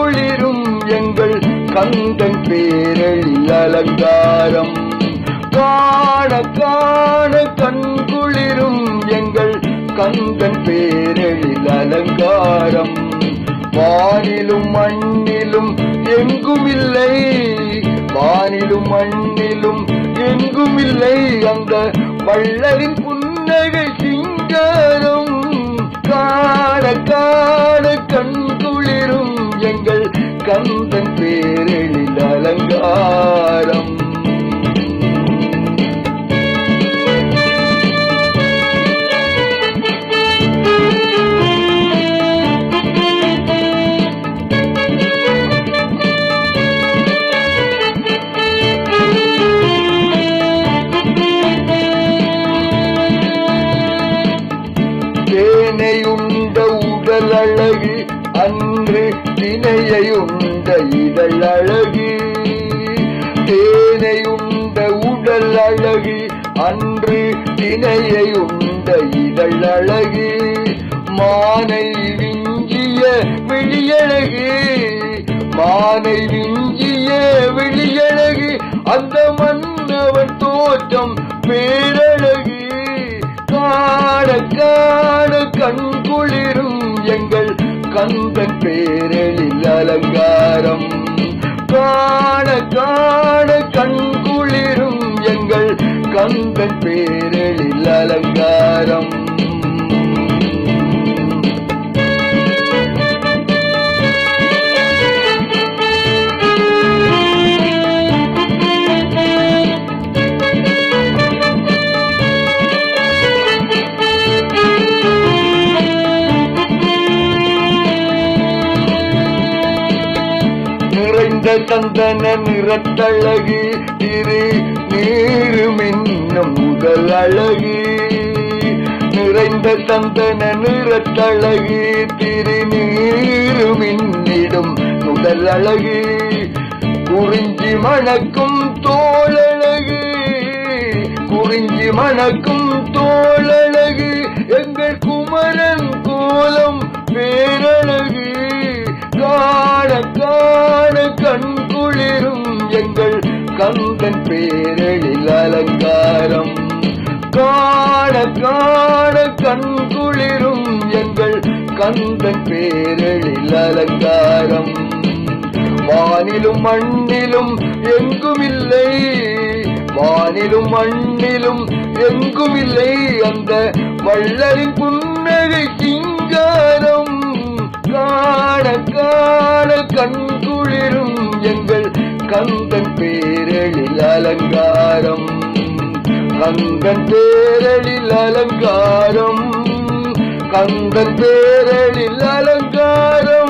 குளிரும் எங்கள் கந்தன் பேரழி அலங்காரம். காண காண கண் குளிரும் எங்கள் கந்தன் பேரழி அலங்காரம். வானிலும் மண்ணிலும் எங்கும் இல்லை வானிலும் மண்ணிலும் எங்கும் அந்த வள்ளலின் புன்னகை கந்தன் பேரழில் அலங்காரம் தேனையுண்ட உடல் அழகு அன்று தினையுண்ட அழகு தேனை உண்ட உடல் அழகு அன்று தினையுண்ட இதழ் அழகு மானை விஞ்சிய விழியழகு மானை விஞ்சிய விழியழகு அந்த மன்னவன் தோற்றம் பேரழகு. காண காண கண் குளிரும் எங்கள் கந்தன் பேரழில் அலங்காரம். காண காண கண் குளிரும் எங்கள் கந்தன் பேரழில் அலங்காரம். நிறைந்த சந்தன நிறத்தழகு திரு நீரு மின்னும் முதல் அழகு. நிறைந்த சந்தன நிறத்தழகு திரு நீரு மின்னிடும் முதல் அழகு. குறிஞ்சி மணக்கும் தோழழகு குறிஞ்சி மணக்கும் தோழழகு கந்தன் பேரழில் அலங்காரம். காண காண கண் குளிரும் எங்கள் கந்தன் பேரழில் அலங்காரம். வானிலும் மண்ணிலும் எங்கும் இல்லை வானிலும் மண்ணிலும் எங்கும் இல்லை அந்த வள்ளலின் புன்னகை சிங்காரம். காண காண கண் குளிரும் எங்கள் கந்தன் அலங்காரம். கந்தன் பேரழில் அலங்காரம். கந்தன் பேரழில் அலங்காரம்.